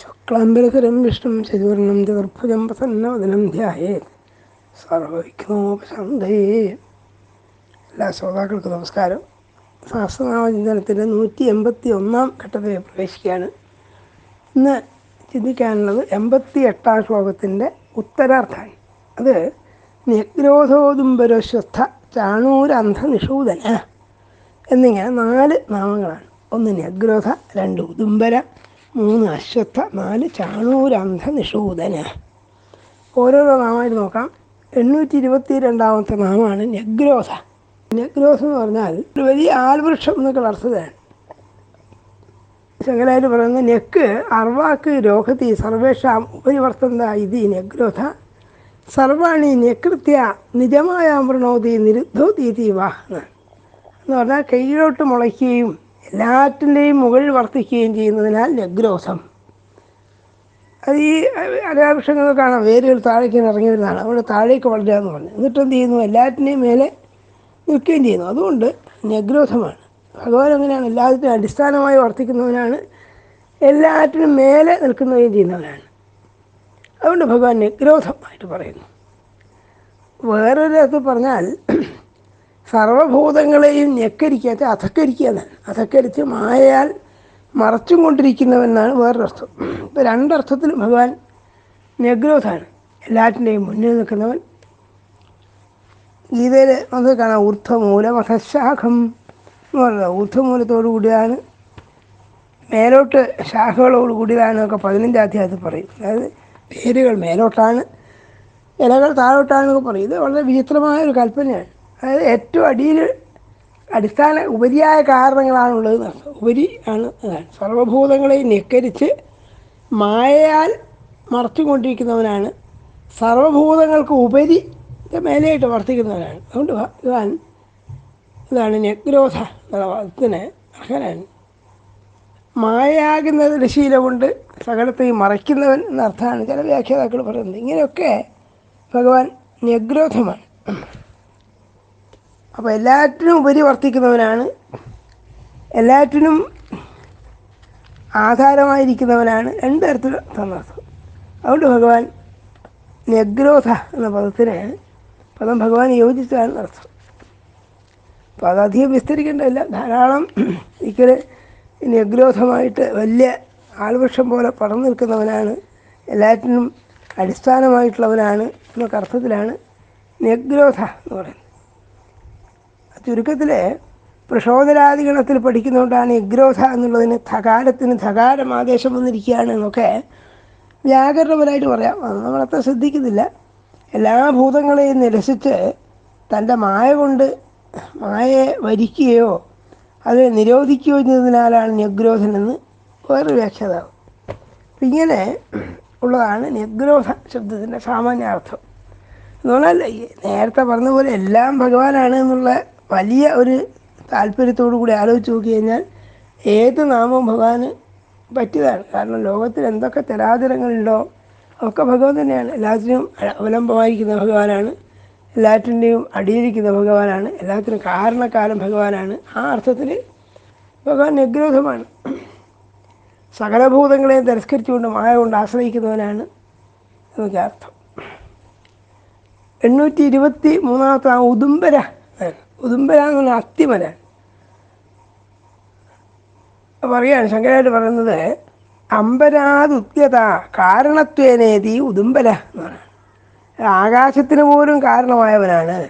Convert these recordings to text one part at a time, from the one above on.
ശുക്ലാംബരധരം വിഷ്ണു ശരിവർണം ചതുർഭുജം പ്രസന്നവദനം ധ്യായേത് സർവവിഘ്നോപശാന്തയേ. എല്ലാ ശ്രോതാക്കൾക്കും നമസ്കാരം. സഹസ്രനാമചിന്തനത്തിന്റെ നൂറ്റി എൺപത്തി ഒന്നാം ഘട്ടത്തിൽ പ്രവേശിക്കുകയാണ്. ഇന്ന് ചിന്തിക്കാനുള്ളത് എൺപത്തി എട്ടാം ശ്ലോകത്തിന്റെ ഉത്തരാർത്ഥമാണ് അത് നിഗ്രോധോദുംബരശ്വസ്ഥ ചാണൂരന്ധനിഷൂദന എന്നിങ്ങനെ നാല് നാമങ്ങളാണ്. ഒന്ന് നിഗ്രോധ രണ്ട് ഉദുംബര മൂന്ന് അശ്വത്ഥ നാല് ചാണൂരന്ധ നിഷൂദന. ഓരോരോ നാമമായിട്ട് നോക്കാം. എണ്ണൂറ്റി ഇരുപത്തി രണ്ടാമത്തെ നാമമാണ് നെഗ്രോസ നെഗ്രോസ് എന്ന് പറഞ്ഞാൽ ഒരു വലിയ ആൽവൃക്ഷം എന്നൊക്കെ അർത്ഥത്തിലാണ് ശങ്കരാചാര്യ പറയുന്നത് നെക്ക് അർവാക്ക് രോഗതി സർവേഷാം ഉപരിവർത്തന്ത ഇതി നെഗ്രോധ സർവാണി നെകൃത്യ നിജമായ വൃണോതി നിരുദ്ധോതീതി വാഹന. എന്ന് പറഞ്ഞാൽ കയ്യിലോട്ട് മുളയ്ക്കുകയും എല്ലാറ്റിന്റെയും മുകളിൽ വർത്തിക്കുകയും ചെയ്യുന്നതിനാൽ ലഗ്രോസം അത് ഈ അരാവൃക്ഷങ്ങൾ കാണാം. വേരുകൾ താഴേക്ക് ഇറങ്ങി വരുന്നതാണ്. അവിടെ താഴേക്ക് വളരുക എന്ന് പറഞ്ഞു. എന്നിട്ട് എന്ത് ചെയ്യുന്നു? എല്ലാറ്റിനെയും മേലെ നിൽക്കുകയും ചെയ്യുന്നു. അതുകൊണ്ട് നഗ്രോധമാണ് ഭഗവാൻ അങ്ങനെയാണ്. എല്ലാത്തിനും അടിസ്ഥാനമായി വർത്തിക്കുന്നവനാണ്. എല്ലാറ്റിനും മേലെ നിൽക്കുന്നവയും ചെയ്യുന്നവനാണ്. അതുകൊണ്ട് ഭഗവാൻ നഗ്രോധമായിട്ട് പറയുന്നു. വേറൊരു അത് പറഞ്ഞാൽ സർവഭൂതങ്ങളെയും ഞെക്കരിക്കാത്ത അധക്കരിക്കുക എന്നാണ് അധക്കരിച്ച് മായയാൽ മറച്ചും കൊണ്ടിരിക്കുന്നവെന്നാണ് വേറൊരർത്ഥം. ഇപ്പോൾ രണ്ടർത്ഥത്തിൽ ഭഗവാൻ നിഗ്രോധാണ്. എല്ലാറ്റിന്റെയും മുന്നിൽ നിൽക്കുന്നവൻ. ഗീതയിൽ നമുക്ക് കാണാം ഊർദ്ധമൂലം അധശാഖം എന്ന് പറയുന്നത്. ഊർധ്വമൂലത്തോടു കൂടിയാണ് മേലോട്ട് ശാഖകളോട് കൂടിയതാണെന്നൊക്കെ പതിനഞ്ചാം അധ്യായത്തിൽ പറയും. അതായത് പേരുകൾ മേലോട്ടാണ് ഇലകൾ താഴോട്ടാണെന്നൊക്കെ പറയും. ഇത് വളരെ വിചിത്രമായ ഒരു കൽപ്പനയാണ്. അതായത് ഏറ്റവും അടിയിൽ അടിസ്ഥാന ഉപരിയായ കാരണങ്ങളാണുള്ളത്. ഉപരി ആണ് അതാണ്. സർവഭൂതങ്ങളെ ഞെക്കരിച്ച് മായയാൽ മറച്ചുകൊണ്ടിരിക്കുന്നവനാണ്. സർവഭൂതങ്ങൾക്ക് ഉപരി മേലെയായിട്ട് വർത്തിക്കുന്നവരാണ്. അതുകൊണ്ട് ഭഗവാൻ ഇതാണ് നെഗ്രോധ എന്നുള്ള അർഹനാണ്. മായയാകുന്നതിന്റെ ശീലം കൊണ്ട് സകലത്തെയും മറയ്ക്കുന്നവൻ എന്നർത്ഥമാണ് ചില വ്യാഖ്യാതാക്കൾ പറയുന്നത്. ഇങ്ങനെയൊക്കെ ഭഗവാൻ നെഗ്രോധമാണ്. അപ്പോൾ എല്ലാറ്റിനും ഉപരി വർത്തിക്കുന്നവനാണ്. എല്ലാറ്റിനും ആധാരമായിരിക്കുന്നവനാണ്. രണ്ട് തരത്തിൽ തന്നർത്ഥം അതുകൊണ്ട് ഭഗവാൻ നെഗ്രോധ എന്ന പദത്തിന് പദം ഭഗവാൻ യോജിച്ചതാണ് അർത്ഥം. അപ്പോൾ അതധികം വിസ്തരിക്കേണ്ടതില്ല. ധാരാളം ഒരിക്കൽ നെഗ്രോധമായിട്ട് വലിയ ആൾവൃക്ഷം പോലെ പടർന്നു നിൽക്കുന്നവനാണ്. എല്ലാറ്റിനും അടിസ്ഥാനമായിട്ടുള്ളവനാണ് എന്നൊക്കെ അർത്ഥത്തിലാണ് നെഗ്രോധ എന്ന് പറയുന്നത്. ചുരുക്കത്തിൽ പ്രശോധനാദിഗണത്തിൽ പഠിക്കുന്നതുകൊണ്ടാണ് യഗ്രോധ എന്നുള്ളതിന് ധകാരത്തിന് ധകാരം ആദേശം വന്നിരിക്കുകയാണ് എന്നൊക്കെ വ്യാകരണപരമായിട്ട് പറയാം. അത് നമ്മളത്ര ശ്രദ്ധിക്കുന്നില്ല. എല്ലാ ഭൂതങ്ങളെയും നിരസിച്ച് തന്റെ മായ കൊണ്ട് മായയെ വരിക്കുകയോ അതിനെ നിരോധിക്കുകയോ ചെയ്യുന്നതിനാലാണ് ന്യഗ്രോധനെന്ന് വേറൊരു വ്യാഖ്യാതാവ്. അപ്പം ഇങ്ങനെ ഉള്ളതാണ് ന്യഗ്രോധ ശബ്ദത്തിന്റെ സാമാന്യാർത്ഥം. എന്ന് പറഞ്ഞാൽ നേരത്തെ പറഞ്ഞ പോലെ എല്ലാം ഭഗവാനാണ് എന്നുള്ള വലിയ ഒരു താല്പര്യത്തോടു കൂടി ആലോചിച്ച് നോക്കി കഴിഞ്ഞാൽ ഏത് നാമവും ഭഗവാന് പറ്റിയതാണ്. കാരണം ലോകത്തിൽ എന്തൊക്കെ തരാതരങ്ങളുണ്ടോ ഒക്കെ ഭഗവാൻ തന്നെയാണ്. എല്ലാത്തിനും അവലംബമായിരിക്കുന്ന ഭഗവാനാണ്. എല്ലാറ്റിന്റെയും അടിയിരിക്കുന്ന ഭഗവാനാണ്. എല്ലാത്തിനും കാരണക്കാലം ഭഗവാനാണ്. ആ അർത്ഥത്തിൽ ഭഗവാൻ നിഗ്രോധമാണ് സകലഭൂതങ്ങളെയും തിരസ്കരിച്ചുകൊണ്ട് മായ കൊണ്ട് ആശ്രയിക്കുന്നവനാണ് എന്നൊക്കെ അർത്ഥം. എണ്ണൂറ്റി ഇരുപത്തി മൂന്നാമത്തെ ആ ഉദുംബര ഉദുംബര എന്ന് പറഞ്ഞാൽ അത്തിമല. പറയാണ് ശങ്കരായിട്ട് പറയുന്നത് അമ്പരാതുത്യത കാരണത്വേനേതി ഉദുംബല എന്ന് പറയുന്നത് ആകാശത്തിന് പോലും കാരണമായവനാണ്.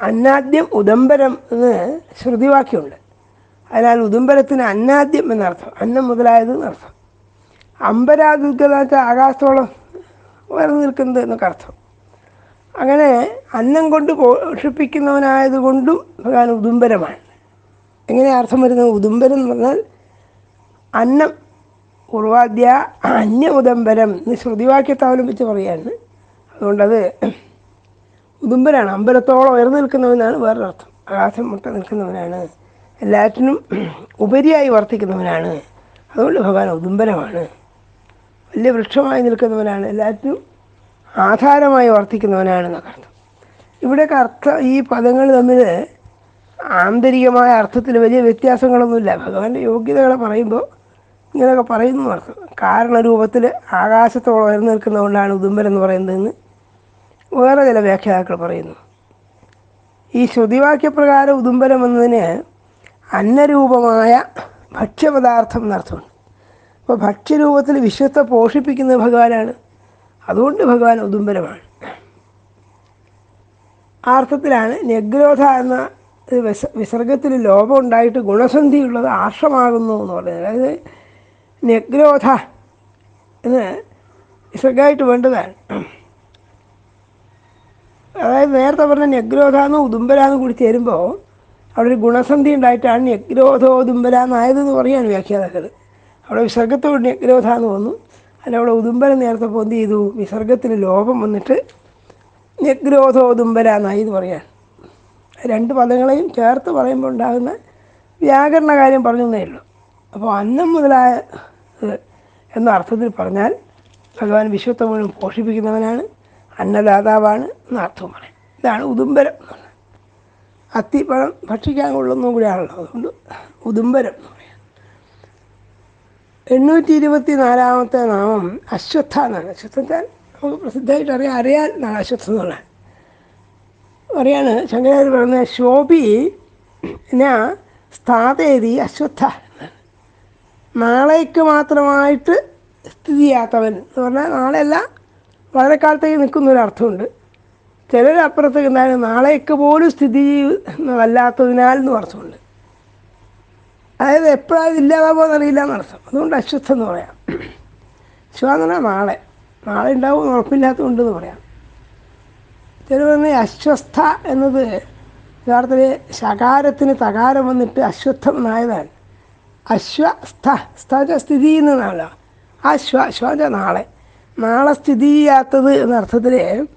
അന്നാദ്യം ഉദംബരം എന്ന് ശ്രുതിവാക്യമുണ്ട്. അതിനാൽ ഉദുംബരത്തിന് അന്നാദ്യം എന്നർത്ഥം അന്നം മുതലായത് എന്നർത്ഥം. അമ്പരാതുത്യത വെച്ചാൽ ആകാശത്തോളം ഉയർന്നു നിൽക്കുന്നത് എന്നൊക്കെ അർത്ഥം. അങ്ങനെ അന്നം കൊണ്ട് പോഷിപ്പിക്കുന്നവനായതുകൊണ്ടും ഭഗവാൻ ഉദുംബരമാണ്. എങ്ങനെ അർത്ഥം വരുന്നത്? ഉദുംബരം എന്ന് പറഞ്ഞാൽ അന്നം ഉർവാദ്യ അന്യ ഉദംബരം എന്ന് ശ്രുതിവാക്യത്തെ അവലംബിച്ച് പറയാണ് അതുകൊണ്ടത് ഉദുംബരാണ്. അമ്പലത്തോളം ഉയർന്നു നിൽക്കുന്നവനാണ് വേറൊരർത്ഥം. ആകാശം മുട്ട നിൽക്കുന്നവനാണ്. എല്ലാറ്റിനും ഉപരിയായി വർത്തിക്കുന്നവനാണ്. അതുകൊണ്ട് ഭഗവാൻ ഉദുംബരമാണ്. വലിയ വൃക്ഷമായി നിൽക്കുന്നവനാണ്. എല്ലാറ്റിനും ആധാരമായി വർത്തിക്കുന്നവനാണ് എന്നൊക്കെ ഇവിടെയൊക്കെ അർത്ഥം ഈ പദങ്ങൾ തമ്മിൽ ആന്തരികമായ അർത്ഥത്തിൽ വലിയ വ്യത്യാസങ്ങളൊന്നുമില്ല. ഭഗവാന്റെ യോഗ്യതകളെ പറയുമ്പോൾ ഇങ്ങനെയൊക്കെ പറയുന്നു അർത്ഥം. കാരണരൂപത്തിൽ ആകാശത്തോളം ഉയർന്നു നിൽക്കുന്നതുകൊണ്ടാണ് ഉദുമ്പൻ എന്ന് പറയുന്നതെന്ന് വേറെ ചില വ്യാഖ്യാതാക്കൾ പറയുന്നു. ഈ ശ്രുതിവാക്യപ്രകാരം ഉദുംബരം എന്നതിന് അന്നരൂപമായ ഭക്ഷ്യപദാർത്ഥം എന്നർത്ഥമുണ്ട്. അപ്പോൾ ഭക്ഷ്യരൂപത്തിൽ വിശ്വത്തെ പോഷിപ്പിക്കുന്നത് ഭഗവാനാണ്. അതുകൊണ്ട് ഭഗവാൻ ഉദുംബരമാണ്. ആ അർത്ഥത്തിലാണ് ന്യഗ്രോധ എന്ന വിസർഗത്തിൽ ലോപം ഉണ്ടായിട്ട് ഗുണസന്ധിയുള്ളത് ആർഷമാകുന്നു എന്ന് പറയുന്നത്. അതായത് ന്യഗ്രോധ എന്ന് വിസർഗമായിട്ട് വേണ്ടതാണ്. അതായത് നേരത്തെ പറഞ്ഞ ന്യഗ്രോധാന്ന് ഉദുംബരാന്ന് കൂടി ചേരുമ്പോൾ അവിടെ ഒരു ഗുണസന്ധി ഉണ്ടായിട്ടാണ് ന്യഗ്രോധോ ഉദുംബരാന്നായതെന്ന് പറയാണ് വ്യാഖ്യാതാക്കൾ അവിടെ വിസർഗത്തോട് ന്യഗ്രോധ എന്ന് വന്നു. അല്ല അവിടെ ഉദുംബരം നേരത്തെ പൊന്തി ചെയ്തു. വിസർഗത്തിന് ലോപം വന്നിട്ട് നിഗ്രോധോദുംബര എന്നായി ഇത് പറയാൻ. രണ്ട് പദങ്ങളെയും ചേർത്ത് പറയുമ്പോൾ ഉണ്ടാകുന്ന വ്യാകരണ കാര്യം പറഞ്ഞതേ ഉള്ളൂ. അപ്പോൾ അന്നം മുതലായ എന്ന അർത്ഥത്തിൽ പറഞ്ഞാൽ ഭഗവാൻ വിശ്വത്തെ മുഴുവൻ പോഷിപ്പിക്കുന്നവനാണ് അന്നദാതാവാണ് എന്ന അർത്ഥവും പറയാം. ഇതാണ് ഉദുംബരം അത്തിപ്പഴം ഭക്ഷിക്കാൻ കൊള്ളുന്നതും കൂടിയാണല്ലോ അതുകൊണ്ട് ഉദുംബരം എണ്ണൂറ്റി ഇരുപത്തി നാലാമത്തെ നാമം അശ്വത്ഥ എന്നാണ് അശ്വത്ഥ നമുക്ക് പ്രസിദ്ധമായിട്ട് അറിയാം. അറിയാൻ എന്നാണ് അശ്വത്ഥം എന്നുള്ളത് പറയാണ് ശങ്കരാചാര്യ പറയുന്നത് ശോഭി എന്നാ സ്ഥാതേതി അശ്വത്ഥ. നാളേക്ക് മാത്രമായിട്ട് സ്ഥിതി ചെയ്യാത്തവൻ എന്ന് പറഞ്ഞാൽ നാളെയല്ല വളരെ കാലത്തേക്ക് നിൽക്കുന്ന ഒരു അർത്ഥമുണ്ട്. ചിലർ അപ്പുറത്തേക്ക് എന്താണ് നാളേക്ക് പോലും സ്ഥിതി വല്ലാത്തതിനാൽ എന്ന് അർത്ഥമുണ്ട്. അതായത് എപ്പോഴാണ് ഇല്ലാതാകുമോ അറിയില്ല എന്നർത്ഥം അതുകൊണ്ട് അശ്വത്ഥം എന്ന് പറയാം. ശ്വ എന്ന് പറഞ്ഞാൽ നാളെ. നാളെ ഉണ്ടാവും ഉറപ്പില്ലാത്തതുണ്ടെന്ന് പറയാം. തെരുവെന്ന് അശ്വസ്ഥ എന്നത് യഥാർത്ഥത്തിൽ ശകാരത്തിന് തകാരം വന്നിട്ട് അശ്വത്ഥം എന്നായതാണ്. അശ്വസ്ഥ സ്ഥ സ്ഥിതി ചെയ്യുന്നതാണല്ലോ അശ്വ അശ്വ നാളെ. നാളെ സ്ഥിതി ചെയ്യാത്തത് എന്ന അർത്ഥത്തിൽ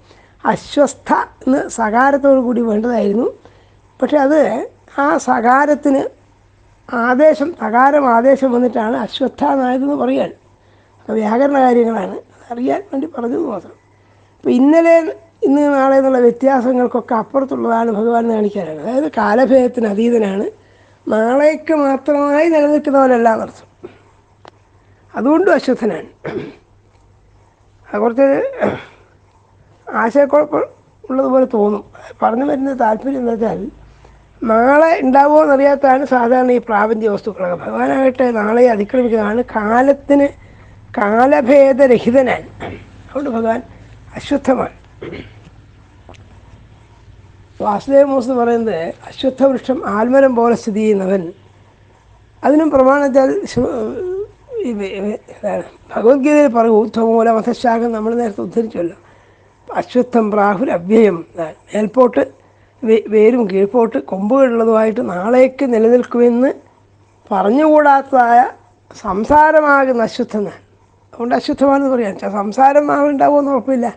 അശ്വസ്ഥ എന്ന് സകാരത്തോടു കൂടി വേണ്ടതായിരുന്നു. പക്ഷെ അത് ആ സകാരത്തിന് ആദേശം തകാരം ആദേശം വന്നിട്ടാണ് അശ്വത്ഥാനായതെന്ന് പറയാൻ. അപ്പോൾ വ്യാകരണ കാര്യങ്ങളാണ്. അറിയാൻ വേണ്ടി പറഞ്ഞത് മാത്രം. അപ്പോൾ ഇന്നലെ ഇന്ന് നാളെ എന്നുള്ള വ്യത്യാസങ്ങൾക്കൊക്കെ അപ്പുറത്തുള്ളതാണ് ഭഗവാൻ കാണിക്കാനാണ്. അതായത് കാലഭേദത്തിന് അതീതനാണ്. നാളേക്ക് മാത്രമായി നിലനിൽക്കുന്നവരല്ല എന്നർത്ഥം. അതുകൊണ്ടും അശ്വത്ഥനാണ്. കുറച്ച് ആശയക്കുഴപ്പം ഉള്ളതുപോലെ തോന്നും. പറഞ്ഞു വരുന്ന താല്പര്യം എന്താ വെച്ചാൽ നാളെ ഉണ്ടാവുമോ എന്നറിയാത്തതാണ് സാധാരണ ഈ പ്രാപഞ്ചിക വസ്തുക്കളൊക്കെ. ഭഗവാനാകട്ടെ നാളെ അതിക്രമിക്കുന്നതാണ് കാലത്തിന് കാലഭേദരഹിതനാണ് അതുകൊണ്ട് ഭഗവാൻ അശ്വത്ഥമാണ് വാസുദേവ മോസ് എന്ന് പറയുന്നത് അശ്വത്ഥവൃക്ഷം ആൽമരം പോലെ സ്ഥിതി ചെയ്യുന്നവൻ. അതിനും പ്രമാണത്താൽ ഭഗവത്ഗീതയിൽ പറയും ഊർധ്വമൂല മതശാഖം നമ്മൾ നേരത്തെ ഉദ്ധരിച്ചല്ലോ. അശ്വത്ഥം എന്നാണ്. മേൽപോട്ട് വേരും കീഴ്പോട്ട് കൊമ്പുകളുള്ളതുമായിട്ട് നാളേക്ക് നിലനിൽക്കുമെന്ന് പറഞ്ഞുകൂടാത്തതായ സംസാരമാകുന്ന അശുദ്ധനാണ്. അതുകൊണ്ട് അശുദ്ധമാണെന്ന് പറയാം. ച- സംസാരം ഉണ്ടാവുമെന്ന് ഉറപ്പില്ല.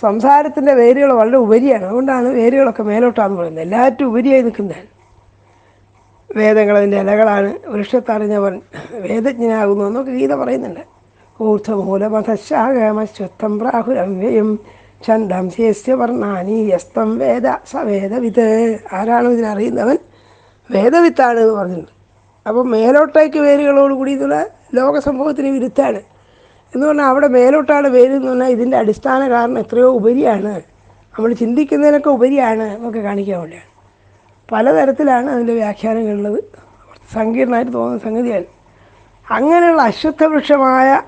സംസാരത്തിന്റെ വേരുകൾ വളരെ ഉപരിയാണ്. അതുകൊണ്ടാണ് വേരുകളൊക്കെ മേലോട്ടാന്ന് പറയുന്നത്. എല്ലാറ്റും ഉപരിയായി നിൽക്കുന്നതാണ് വേദങ്ങളതിന്റെ ഇലകളാണ്. വൃക്ഷത്തറിഞ്ഞവൻ വേദജ്ഞനാകുന്നു എന്നൊക്കെ ഗീത പറയുന്നുണ്ട്. ഊർധമൂലമധശാഖമശ്വത്ഥം പ്രാഹുരവ്യയം ഛന്ദം ശേസ്യ വർണാനി യസ്തം വേദ സ വേദവിത്ത് ആരാണോ ഇതിനറിയുന്നവൻ വേദവിത്താണ് എന്ന് പറഞ്ഞിട്ടുണ്ട്. അപ്പോൾ മേലോട്ടേക്ക് വേരുകളോട് കൂടി ഇതുള്ള ലോകസംഭവത്തിന് വിരുദ്ധാണ് എന്ന് പറഞ്ഞാൽ അവിടെ മേലോട്ടാണ് വേര് എന്ന് പറഞ്ഞാൽ ഇതിന്റെ അടിസ്ഥാന കാരണം എത്രയോ ഉപരിയാണ്. നമ്മൾ ചിന്തിക്കുന്നതിനൊക്കെ ഉപരിയാണ് എന്നൊക്കെ കാണിക്കാൻ വേണ്ടിയാണ്. പലതരത്തിലാണ് അതിന്റെ വ്യാഖ്യാനങ്ങളുള്ളത്. സങ്കീർണമായിട്ട് തോന്നുന്ന സംഗതിയാണ്. അങ്ങനെയുള്ള അശ്വത്ഥവൃക്ഷമായ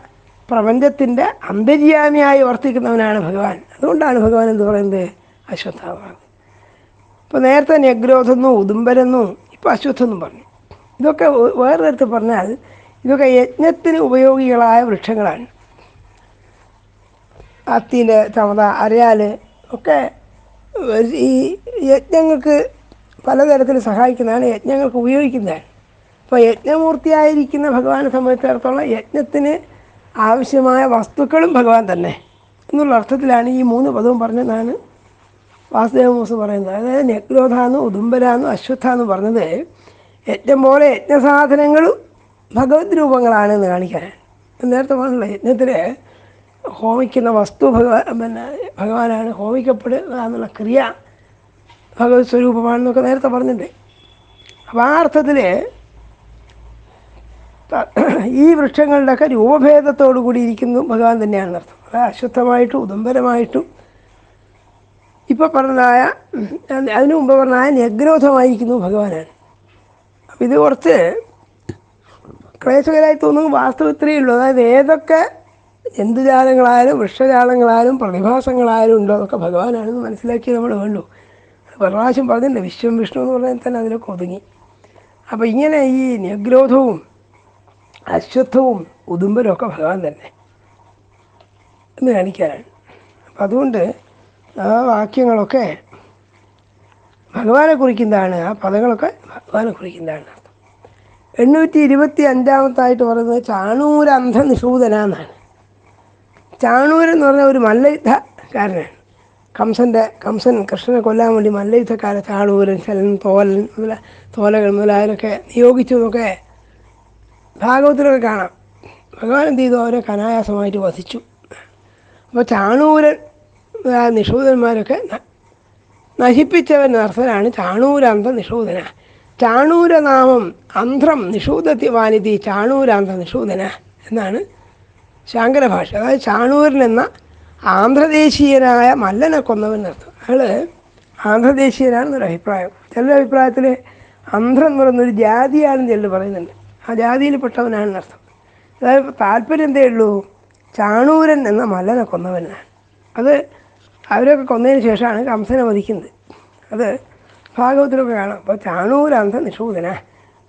പ്രപഞ്ചത്തിന്റെ അന്തര്യാമിയായി വർത്തിക്കുന്നവനാണ് ഭഗവാൻ. അതുകൊണ്ടാണ് ഭഗവാൻ എന്ന് പറയുന്നത്? അശ്വത്ഥാവാണ് ഇപ്പോൾ നേരത്തെ ന്യഗ്രോധെന്നും ഉദുംബരെന്നും ഇപ്പോൾ അശ്വത്ഥെന്നും പറഞ്ഞു. ഇതൊക്കെ വേറൊരിടത്ത് പറഞ്ഞാൽ ഇതൊക്കെ യജ്ഞത്തിന് ഉപയോഗികളായ വൃക്ഷങ്ങളാണ്. അത്തിന്റെ ചമത അരയാൽ ഒക്കെ ഈ യജ്ഞങ്ങൾക്ക് പലതരത്തിൽ സഹായിക്കുന്നതാണ് യജ്ഞങ്ങൾക്ക് ഉപയോഗിക്കുന്നതാണ്. അപ്പോൾ യജ്ഞമൂർത്തിയായിരിക്കുന്ന ഭഗവാനെ സംബന്ധിച്ചിടത്തോളം യജ്ഞത്തിന് ആവശ്യമായ വസ്തുക്കളും ഭഗവാൻ തന്നെ. എന്നുള്ള അർത്ഥത്തിലാണ് ഈ മൂന്ന് പദവും പറഞ്ഞതാണ് വാസുദേവമൂസ് പറയുന്നത്. അതായത് നെഗ്രോധാന്നും ഉദുംബരാന്നും അശ്വത്ഥാന്നും പറഞ്ഞത് യജ്ഞം പോലെ യജ്ഞസാധനങ്ങളും ഭഗവത് രൂപങ്ങളാണ് എന്ന് കാണിക്കാൻ. നേരത്തെ പറഞ്ഞില്ല യജ്ഞത്തിൽ ഹോമിക്കുന്ന വസ്തു ഭഗവാൻ പിന്നെ ഭഗവാനാണ് ഹോമിക്കപ്പെടുക എന്നുള്ള ക്രിയ ഭഗവത് സ്വരൂപമാണെന്നൊക്കെ നേരത്തെ പറഞ്ഞിട്ടുണ്ട്. അപ്പോൾ ആ അർത്ഥത്തിൽ ഈ വൃക്ഷങ്ങളുടെയൊക്കെ രൂപഭേദത്തോടു കൂടി ഇരിക്കുന്നു. ഭഗവാൻ തന്നെയാണ് അർത്ഥം അത് അശ്വത്ഥമായിട്ടും ഉദംബരമായിട്ടും ഇപ്പോൾ പറഞ്ഞതായ അതിനു മുമ്പ് പറഞ്ഞതായ നിഗ്രോധമായിരിക്കുന്നു ഭഗവാനാണ്. അപ്പം ഇത് കുറച്ച് ക്ലേശകരായി തോന്നുന്നു. വാസ്തവത്തിലേ ഉള്ളൂ. അതായത് ഏതൊക്കെ ജന്തുജാലങ്ങളായാലും വൃക്ഷജാലങ്ങളായാലും പ്രതിഭാസങ്ങളായാലും ഉണ്ടോ അതൊക്കെ ഭഗവാനാണെന്ന് മനസ്സിലാക്കി നമ്മൾ വേണ്ടു. പ്രാവശ്യം പറഞ്ഞിട്ടുണ്ട്. വിശ്വം വിഷ്ണു എന്ന് പറഞ്ഞാൽ തന്നെ അതിലൊക്കെ ഒതുങ്ങി. അപ്പോൾ ഇങ്ങനെ ഈ നിഗ്രോധവും അശ്വത്ഥവും ഉദുമ്പലും ഒക്കെ ഭഗവാൻ തന്നെ എന്ന് കാണിക്കാനാണ്. അപ്പം അതുകൊണ്ട് ആ വാക്യങ്ങളൊക്കെ ഭഗവാനെ കുറിക്കുന്നതാണ് ആ പദങ്ങളൊക്കെ ഭഗവാനെ കുറിക്കുന്നതാണ് എണ്ണൂറ്റി ഇരുപത്തി അഞ്ചാമത്തായിട്ട് പറയുന്നത് ചാണൂരന്ധ നിഷൂദന എന്നാണ് ചാണൂരൻ എന്ന് പറഞ്ഞ ഒരു മല്ലയുദ്ധക്കാരനാണ്. കംസന്റെ കംസൻ കൃഷ്ണനെ കൊല്ലാൻ വേണ്ടി മല്ലയുദ്ധക്കാരെ ചാണൂരൻ ശലൻ തോലൻ മുതല തോലകൾ മുതലായവരൊക്കെ നിയോഗിച്ചു എന്നൊക്കെ ഭാഗവത്തിലൊക്കെ കാണാം. ഭഗവാൻ എന്ത് ചെയ്തു? അവരെ കനായാസമായിട്ട് വസിച്ചു അപ്പോൾ ചാണൂരൻ നിഷൂദന്മാരൊക്കെ നശിപ്പിച്ചവൻ നർസനാണ് ചാണൂരാന്ത നിഷൂദന. ചാണൂരനാമം അന്ധ്രം നിഷൂദത്തി വാനിതി ചാണൂരാന്ത നിഷൂദന എന്നാണ് ശാങ്കര ഭാഷ അതായത് ചാണൂരൻ എന്ന ആന്ധ്രദേശീയനായ മല്ലനെ കൊന്നവൻ എന്നർത്ഥം. അയാൾ ആന്ധ്രദേശീയനാണെന്നൊരു അഭിപ്രായം ചില അഭിപ്രായത്തിൽ അന്ധ്രം എന്ന് പറയുന്നൊരു ജാതിയാണെന്ന് ചിലർ പറയുന്നുണ്ട്. ആ ജാതിയിൽപ്പെട്ടവനാണെന്ന് അർത്ഥം. അതായത് താല്പര്യം എന്തേ ഉള്ളൂ? ചാണൂരൻ എന്ന മല്ലനെ കൊന്നവനാണ്. അത് അവരൊക്കെ കൊന്നതിന് ശേഷമാണ് കംസനെ വധിക്കുന്നത്. അത് ഭാഗവത്തിലൊക്കെ കാണാം. അപ്പോൾ ചാണൂരന്ധ നിഷൂദന.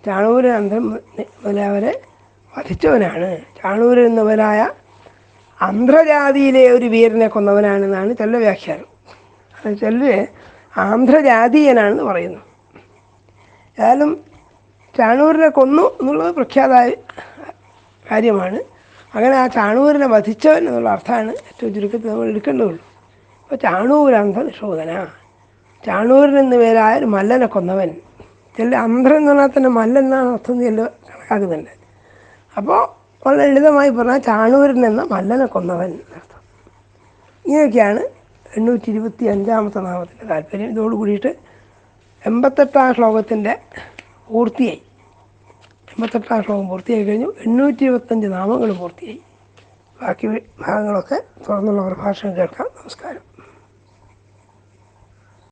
ചാണൂരൻ മുതലവരെ വധിച്ചവനാണ്. ചാണൂരൻ എന്നവരായ ആന്ധ്രജാതിയിലെ ഒരു വീരനെ കൊന്നവനാണെന്നാണ് ചെല്ലു വ്യാഖ്യാനം. അത് ചെല്ലുവെ ആന്ധ്രജാതീയനാണെന്ന് പറയുന്നു. ഏതായാലും ചാണൂരിനെ കൊന്നു എന്നുള്ളത് പ്രഖ്യാത കാര്യമാണ്. അങ്ങനെ ആ ചാണൂരിനെ വധിച്ചവൻ എന്നുള്ള അർത്ഥമാണ് ഏറ്റവും ചുരുക്കത്തിൽ നമ്മൾ എടുക്കേണ്ടതുള്ളൂ. അപ്പോൾ ചാണൂരന്ധ നിഷോധന ചാണൂരൻ എന്ന പേരായ ഒരു മല്ലനെ കൊന്നവൻ. ചില അന്ധൻ എന്ന് പറഞ്ഞാൽ തന്നെ മല്ലൻ എന്നാണ് അർത്ഥം ചില കണക്കാക്കുന്നുണ്ട്. അപ്പോൾ വളരെ ലളിതമായി പറഞ്ഞാൽ ചാണൂരൻ എന്ന മല്ലനെ കൊന്നവൻ എന്നർത്ഥം ഇങ്ങനെയൊക്കെയാണ് എണ്ണൂറ്റി ഇരുപത്തി അഞ്ചാമത്തെ നാമത്തിന്റെ താല്പര്യം. ഇതോടുകൂടിയിട്ട് എൺപത്തെട്ടാം ശ്ലോകത്തിന്റെ പൂർത്തിയായി. എൺപത്തെട്ടാം ശ്ലോകം പൂർത്തിയായി കഴിഞ്ഞു. എണ്ണൂറ്റി ഇരുപത്തഞ്ച് നാമങ്ങൾ പൂർത്തിയായി. ബാക്കി ഭാഗങ്ങളൊക്കെ തുറന്നുള്ള പ്രഭാഷണം കേൾക്കാം. നമസ്കാരം.